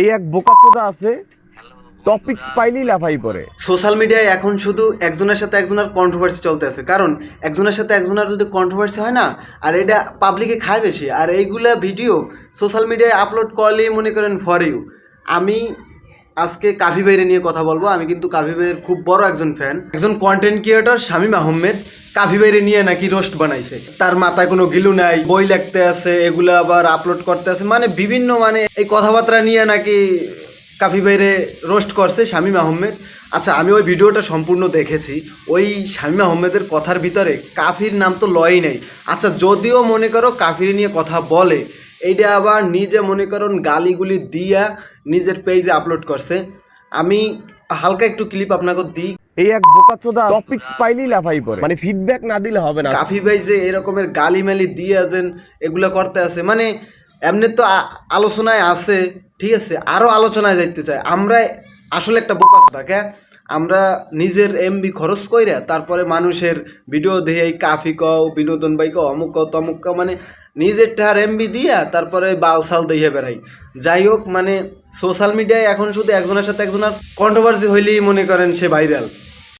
এই এক বোকাচোদা আছে টপিকস পাইলেই লাফাই পড়ে। সোশ্যাল মিডিয়ায় এখন শুধু একজনের সাথে একজনের কন্ট্রোভার্সি চলতে আছে। কারণ একজনের সাথে একজনের যদি কন্ট্রোভার্সি হয় না আর এটা পাবলিকে খায় বেশি আর এইগুলা ভিডিও সোশ্যাল মিডিয়ায় আপলোড করলেই মনে করেন ফর ইউ আমি আজকে কাফি ভাইরে নিয়ে কথা বলব। আমি কিন্তু কাফি ভাইয়ের খুব বড় একজন ফ্যান একজন কন্টেন্ট ক্রিয়েটর শামীম আহমেদ কাফি ভাইরে নিয়ে নাকি রোস্ট বানাইছে। তার মাথায় কোনো গিলু নাই, বই লিখতে আছে, এগুলো আবার আপলোড করতে আছে। মানে বিভিন্ন মানে এই কথাবার্তা নিয়ে নাকি কাফি ভাইরে রোস্ট করছে শামীম আহমেদ। আচ্ছা আমি ওই ভিডিওটা সম্পূর্ণ দেখেছি। ওই শামীম আহমেদের কথার ভিতরে কাফির নাম তো লয়ই নেই। আচ্ছা যদিও মনে করো কাফির নিয়ে কথা বলে এইটা আবার নিজে মনে করুন গালিগুলি দিয়া নিজের পেজে আপলোড করছে। আমি হালকা একটু ক্লিপ আপনাকে দিই। এই এক বোকাচোদা টপিকস পাইলেই লাফাই পড়ে। মানে ফিডব্যাক না দিলে হবে না। কাফি ভাই যে এরকমের গালিমালি দিয়ে যেন এগুলো করতে আছে মানে এমনি তো আলোচনায় আছে ঠিক আছে আরও আলোচনায় যাইতে চাই আমরা আসলে একটা বোকা চোদা কে? আমরা নিজের এমবি খরচ কইরা তারপরে মানুষের ভিডিও দিয়ে এই কাফি কও বিনোদন বাই কও অমুক কও তমুক কও মানে নিজের টার এমবি দিয়া তারপরে বাল সাল দিয়ে বেড়াই। যাই হোক মানে সোশ্যাল মিডিয়ায় এখন শুধু একজনের সাথে একজনের কন্ট্রোভার্সি হইলেই মনে করেন সে ভাইরাল